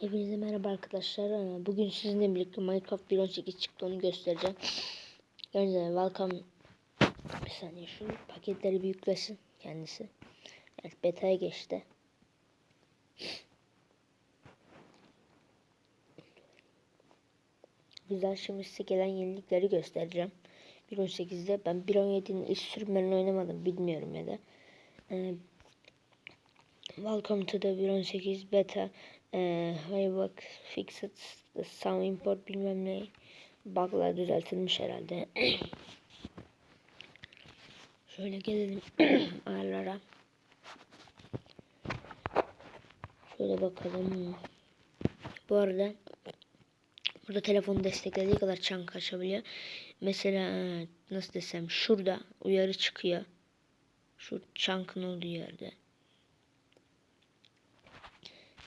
Hepinize merhaba arkadaşlar. Ee, Bugün sizinle birlikte Minecraft 1.18 çıktı onu göstereceğim. Önce welcome bir saniye şu paketleri bir yüklesin kendisi. Evet beta'ya geçti. Güzel şimdi size gelen yenilikleri göstereceğim. 1.18'de ben 1.17'nin ilk sürümlerini oynamadım bilmiyorum ya da. Ee, Welcome to the 1.18 beta. Ee, Haybak fixed sound import bilmem ne. Bug'lar düzeltilmiş herhalde. Şöyle gelelim ayarlara. Şöyle bakalım. Bu arada burada telefonu desteklediği kadar çank açabiliyor. Mesela e, nasıl desem şurada uyarı çıkıyor. Şu çankın olduğu yerde.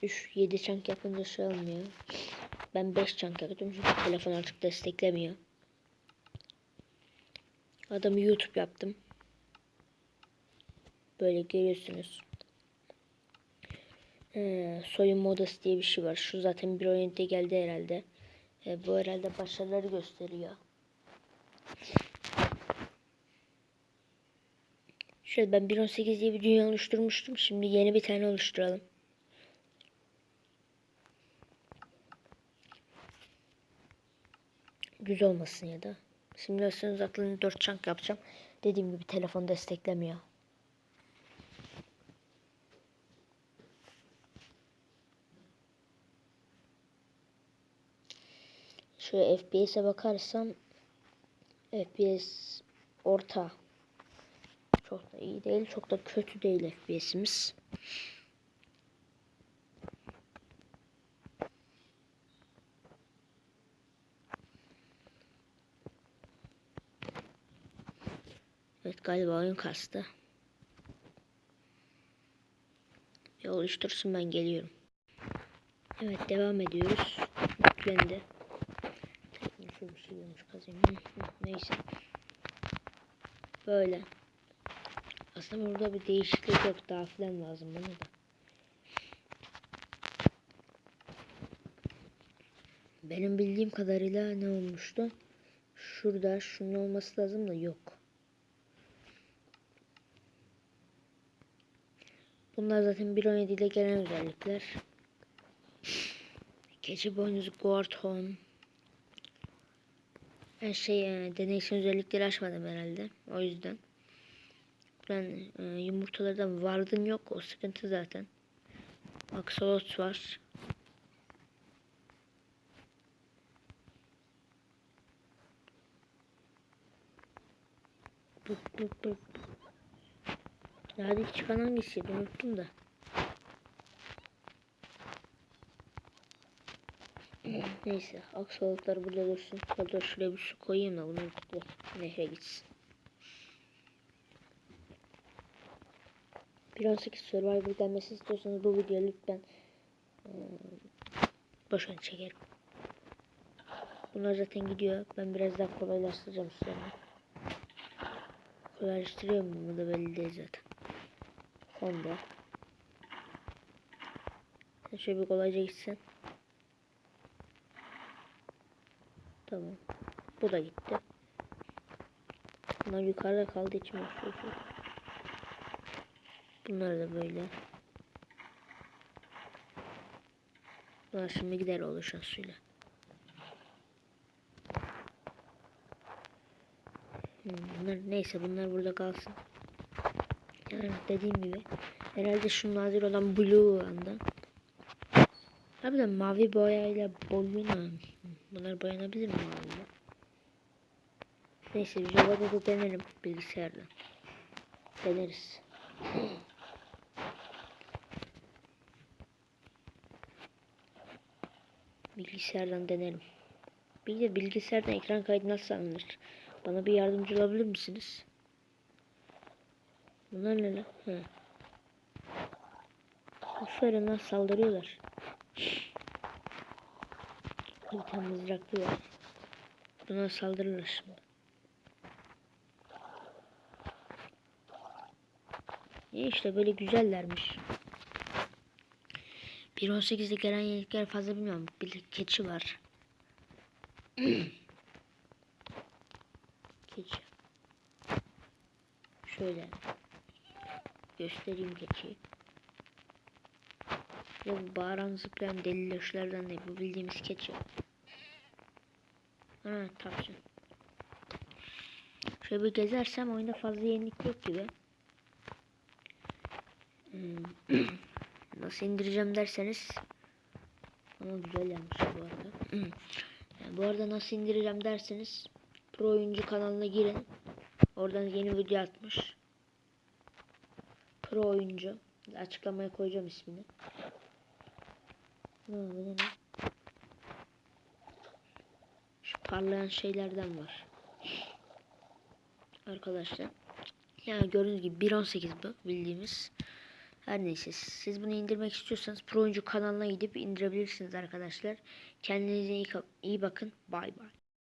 3 7 çank yapınca şey olmuyor. Ben 5 çank yaptım çünkü telefon artık desteklemiyor. Adamı YouTube yaptım. Böyle görüyorsunuz. Ee, soyun modası diye bir şey var. Şu zaten bir oyunda geldi herhalde. Ee, bu herhalde başarıları gösteriyor. Şöyle ben 1.18 diye bir dünya oluşturmuştum. Şimdi yeni bir tane oluşturalım. Düz olmasın ya da. Simülasyon uzaklığını 4 çank yapacağım. Dediğim gibi telefon desteklemiyor. Şöyle FPS'e bakarsam FPS orta. Çok da iyi değil, çok da kötü değil FPS'imiz. Evet galiba oyun kastı. Bir oluştursun ben geliyorum. Evet devam ediyoruz. Yüklendi. Şu bir şey olmuş kazayım. Neyse. Böyle. Aslında burada bir değişiklik yok. Daha filan lazım bana da. Benim bildiğim kadarıyla ne olmuştu? Şurada şunun olması lazım da yok. Bunlar zaten 1.17 ile gelen özellikler. Keçi boynuzu Guardhorn. Ben şey e, deneysel özellikleri açmadım herhalde. O yüzden. Ben e, yumurtalardan vardın yok. O sıkıntı zaten. Axolot var. Dur dur dur. Hadi çıkan hangisiydi unuttum da. Neyse aksalıklar burada dursun. Hatta şuraya bir su koyayım da bunu. Nehre gitsin. 1.18 Survivor gelmesi istiyorsanız bu videoyu lütfen e, boşuna çekerim. Bunlar zaten gidiyor. Ben biraz daha kolaylaştıracağım size. Kolaylaştırıyor mu? Bu da belli değil zaten. Onda. Şöyle bir kolayca gitsin. Tamam. Bu da gitti. Bunlar yukarıda kaldı içim yapıyor. Bunlar da böyle. Bunlar şimdi gider oluşan suyla. Hmm, bunlar neyse bunlar burada kalsın. Yani dediğim gibi herhalde şu nadir olan blue anda. Harbiden mavi boyayla boyuna bunlar boyanabilir mi maviyle? Neyse Java'da da denerim bilgisayarda. Deneriz. Bilgisayardan denerim. Bir de bilgisayardan ekran kaydı nasıl alınır? Bana bir yardımcı olabilir misiniz? Bunlar ne lan? Hı. Aferin lan saldırıyorlar. Bir tane mızraklı. Buna saldırırlar şimdi. İyi işte böyle güzellermiş. 1.18'de gelen yenilikler fazla bilmiyorum. Bir keçi var. keçi. Şöyle göstereyim keçiyi. Ya bu bağıran zıplayan deli leşlerden değil. Bu bildiğimiz keçi. Ha tavşan. Şöyle bir gezersem oyunda fazla yenilik yok gibi. Hmm. Nasıl indireceğim derseniz ama güzel yapmış bu arada. Yani bu arada nasıl indireceğim derseniz Pro oyuncu kanalına girin. Oradan yeni video atmış. Pro oyuncu. Açıklamaya koyacağım ismini. Şu parlayan şeylerden var. Arkadaşlar. Yani gördüğünüz gibi 1.18 bu bildiğimiz. Her neyse siz bunu indirmek istiyorsanız Pro oyuncu kanalına gidip indirebilirsiniz arkadaşlar. Kendinize iyi, iyi bakın. Bay bay.